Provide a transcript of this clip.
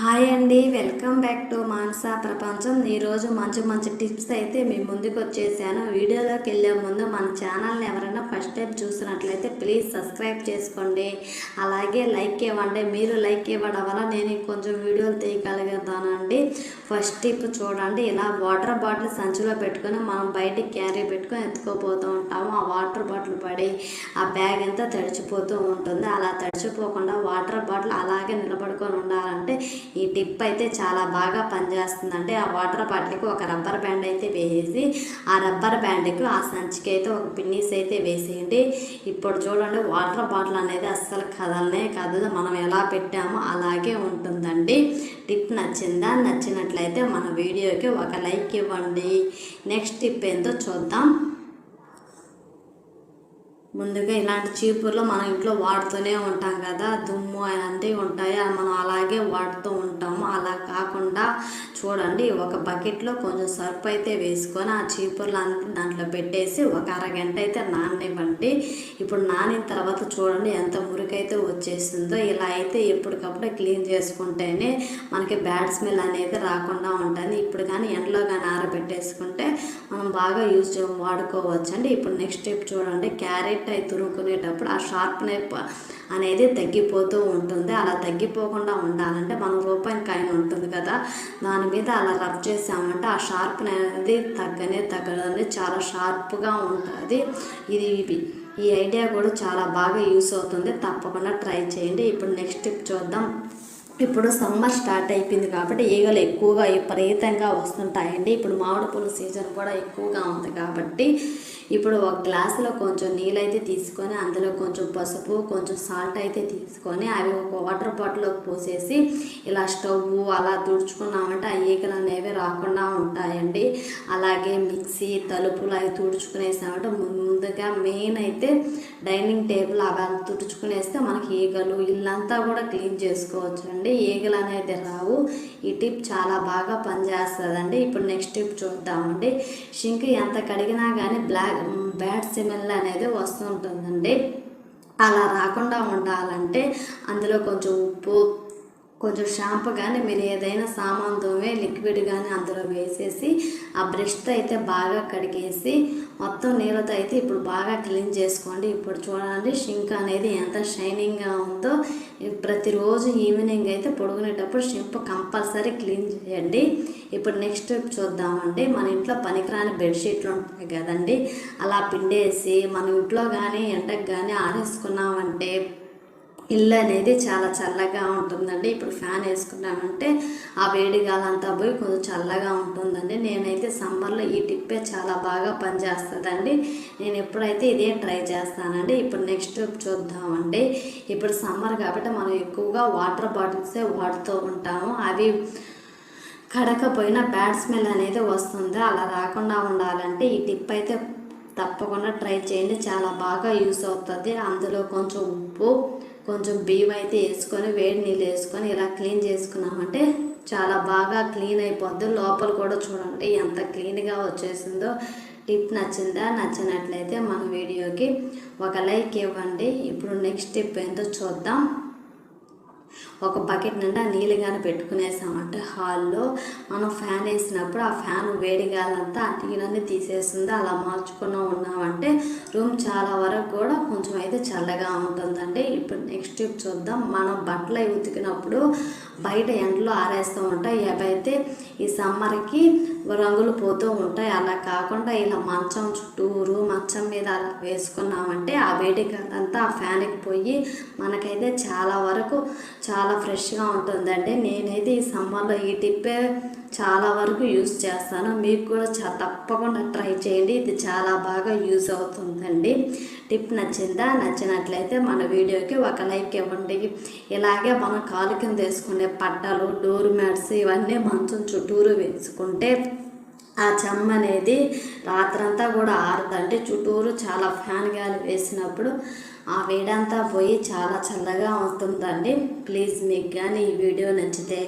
Hi అండి welcome back to Manasa ప్రపంచం. ఈరోజు మంచి మంచి టిప్స్ అయితే మీ ముందుకు వచ్చేసాను. వీడియోలోకి వెళ్ళే ముందు మన ఛానల్ని ఎవరైనా ఫస్ట్ టైం చూసినట్లయితే ప్లీజ్ సబ్స్క్రైబ్ చేసుకోండి. అలాగే లైక్ ఇవ్వండి. మీరు లైక్ ఇవ్వడం వల్ల నేను కొంచెం వీడియోలు తీయగలుగుతానండి ఫస్ట్ టిప్ చూడండి. ఇలా వాటర్ బాటిల్ సంచిలో పెట్టుకొని మనం బయటికి క్యారీ పెట్టుకొని ఎత్తుకోపోతూ ఉంటాము. ఆ వాటర్ బాటిల్ పడి ఆ బ్యాగ్ అంతా తడిచిపోతూ ఉంటుంది. అలా తడిచిపోకుండా వాటర్ బాటిల్ అలాగే నిలబడుకొని ఉండాలంటే ఈ టిప్ అయితే చాలా బాగా పనిచేస్తుందండి. ఆ వాటర్ బాటిల్కి ఒక రబ్బర్ బ్యాండ్ అయితే వేసేసి ఆ రబ్బర్ బ్యాండ్కి ఆ సంచికి అయితే ఒక పిన్నీస్ అయితే వేసేయండి. ఇప్పుడు చూడండి వాటర్ బాటిల్ అనేది అస్సలు కదలనే కదదు మనం ఎలా పెట్టామో అలాగే ఉంటుందండి. టిప్ నచ్చిందా? నచ్చినట్లయితే మన వీడియోకి ఒక లైక్ ఇవ్వండి. నెక్స్ట్ టిప్ ఏంటో చూద్దాం. ముందుగా ఇలాంటి చీపుర్లు మనం ఇంట్లో వాడుతూనే ఉంటాం కదా దుమ్ము అలాంటివి ఉంటాయి మనం అలాగే వాడుతూ ఉంటాము. అలా కాకుండా చూడండి ఒక బకెట్లో కొంచెం సర్ఫ్ అయితే వేసుకొని ఆ చీపుర్లు దాంట్లో పెట్టేసి ఒక అరగంట అయితే నాననివ్వండి. ఇప్పుడు నానిన తర్వాత చూడండి ఎంత అయితే వచ్చేసిందో ఇలా అయితే ఎప్పటికప్పుడు క్లీన్ చేసుకుంటేనే మనకి బ్యాడ్ స్మెల్ అనేది రాకుండా ఉంటుంది. ఇప్పుడు కానీ ఎండలో కానీ ఆరబెట్టేసుకుంటే మనం బాగా యూజ్ వాడుకోవచ్చు అండి ఇప్పుడు నెక్స్ట్ స్టెప్ చూడండి. క్యారెట్ అయి తురుకునేటప్పుడు ఆ షార్ప్ నైప్ అనేది తగ్గిపోతూ ఉంటుంది. అలా తగ్గిపోకుండా ఉండాలంటే మనం రూపాయి కాయిన్ ఉంటుంది కదా. దాని మీద అలా రబ్ చేసామంటే ఆ షార్ప్ అనేది తగ్గనే తగ్గదని చాలా షార్ప్గా ఉంటుంది. ఇది ఈ ఐడియా కూడా చాలా బాగా యూస్ అవుతుంది. తప్పకుండా ట్రై చేయండి. ఇప్పుడు నెక్స్ట్ స్టెప్ చూద్దాం. ఇప్పుడు సమ్మర్ స్టార్ట్ అయిపోయింది కాబట్టి ఈగలు ఎక్కువగా విపరీతంగా వస్తుంటాయండి. ఇప్పుడు మామిడి పూల సీజన్ కూడా ఎక్కువగా ఉంది కాబట్టి ఇప్పుడు ఒక గ్లాసులో కొంచెం నీళ్ళైతే తీసుకొని అందులో కొంచెం పసుపు కొంచెం సాల్ట్ అయితే తీసుకొని అవి ఒక వాటర్ బాటిల్లోకి పోసేసి ఇలా స్టవ్ అలా తుడుచుకున్నామంటే ఆ ఈగలు అనేవి రాకుండా ఉంటాయండి. అలాగే మిక్సీ తలుపులు అవి తుడుచుకునేసామంటే ముందుగా మెయిన్ అయితే డైనింగ్ టేబుల్ అవి తుడుచుకునేస్తే మనకి ఈగలు ఇల్లంతా కూడా క్లీన్ చేసుకోవచ్చు అండి ఈగలు అనేది రావు. ఈ టిప్ చాలా బాగా పనిచేస్తుందండి. ఇప్పుడు నెక్స్ట్ టిప్ చూద్దామండి. షింక్ ఎంత కడిగినా కానీ బ్లాక్ బ్యాడ్ స్మెల్ అనేది వస్తుంటుందండి అలా రాకుండా ఉండాలంటే అందులో కొంచెం ఉప్పు కొంచెం షాంపూ కానీ మీరు ఏదైనా సామాన్తోమే లిక్విడ్ కానీ అందులో వేసేసి ఆ బ్రష్తో అయితే బాగా కడిగేసి మొత్తం నీళ్ళతో అయితే ఇప్పుడు బాగా క్లీన్ చేసుకోండి. ఇప్పుడు చూడండి షింక్ అనేది ఎంత షైనింగ్గా ఉందో. ప్రతిరోజు ఈవినింగ్ అయితే పొడుగునేటప్పుడు షింప్ కంపల్సరీ క్లీన్ చేయండి. ఇప్పుడు నెక్స్ట్ చూద్దామండి. మన ఇంట్లో పనికిరాని బెడ్షీట్లు ఉంటాయి కదండి. అలా పిండేసి మన ఇంట్లో కానీ ఎండకు కానీ ఆరేసుకున్నామంటే ఇల్లు అనేది చాలా చల్లగా ఉంటుందండి. ఇప్పుడు ఫ్యాన్ వేసుకున్నామంటే ఆ వేడి గాలంతా పోయి కొంచెం చల్లగా ఉంటుందండి. నేనైతే సమ్మర్లో ఈ టిప్పే చాలా బాగా పనిచేస్తుందండి. నేను ఎప్పుడైతే ఇదే ట్రై చేస్తానండి ఇప్పుడు నెక్స్ట్ చూద్దామండి. ఇప్పుడు సమ్మర్ కాబట్టి మనం ఎక్కువగా వాటర్ బాటిల్సే వాడుతూ ఉంటాము. అవి కడకపోయినా బ్యాడ్ స్మెల్ అనేది వస్తుంది. అలా రాకుండా ఉండాలంటే ఈ టిప్ అయితే తప్పకుండా ట్రై చేయండి. చాలా బాగా యూస్ అవుతుంది. అందులో కొంచెం ఉప్పు కొంచెం బియ్యం అయితే వేసుకొని వేడి నీళ్ళు వేసుకొని ఇలా క్లీన్ చేసుకున్నామంటే చాలా బాగా క్లీన్ అయిపోద్ది. లోపల కూడా చూడండి ఎంత క్లీన్గా వచ్చేసిందో. టిప్ నచ్చిందా? నచ్చినట్లయితే మన వీడియోకి ఒక లైక్ ఇవ్వండి. ఇప్పుడు నెక్స్ట్ టిప్ ఏంటో చూద్దాం. ఒక బకెట్ నిండా నీళ్ళు కానీ పెట్టుకునేసామంటే హాల్లో మనం ఫ్యాన్ వేసినప్పుడు ఆ ఫ్యాన్ వేడిగాలంతా నీళ్ళని తీసేస్తుంది అలా మార్చుకున్నా ఉన్నాం. రూమ్ చాలా వరకు కూడా కొంచెం అయితే చల్లగా ఉంటుందండి. ఇప్పుడు నెక్స్ట్ చూద్దాం. మనం బట్టలు ఉతికినప్పుడు బయట ఎండలో ఆరేస్తూ ఉంటాయి. అవైతే ఈ సమ్మర్కి రంగులు పోతూ ఉంటాయి. అలా కాకుండా ఇలా మంచం చుట్టూరు మంచం మీద అలా వేసుకున్నామంటే ఆ వేడికి అంతా ఆ ఫ్యాన్కి పోయి మనకైతే చాలా వరకు చాలా ఫ్రెష్గా ఉంటుందండి. నేనైతే ఈ సమ్మర్లో ఈ టిప్పే చాలా వరకు యూస్ చేస్తాను. మీకు కూడా చా తప్పకుండా ట్రై చేయండి. ఇది చాలా బాగా యూజ్ అవుతుందండి. టిప్ నచ్చిందా? నచ్చినట్లయితే మన వీడియోకి ఒక లైక్ ఇవ్వండి. ఇలాగే మనం కాలు కింద వేసుకునే పట్టలు డోర్ మ్యాట్స్ ఇవన్నీ మంచం చుట్టూరు వేసుకుంటే ఆ చెమ్మ అనేది రాత్రంతా కూడా ఆరుదండి. చుట్టూరు చాలా ఫ్యాన్ గాలి వేసినప్పుడు ఆ వేడంతా పోయి చాలా చల్లగా ఉంటుందండి. ప్లీజ్ మీకు కానీ ఈ వీడియో నచ్చితే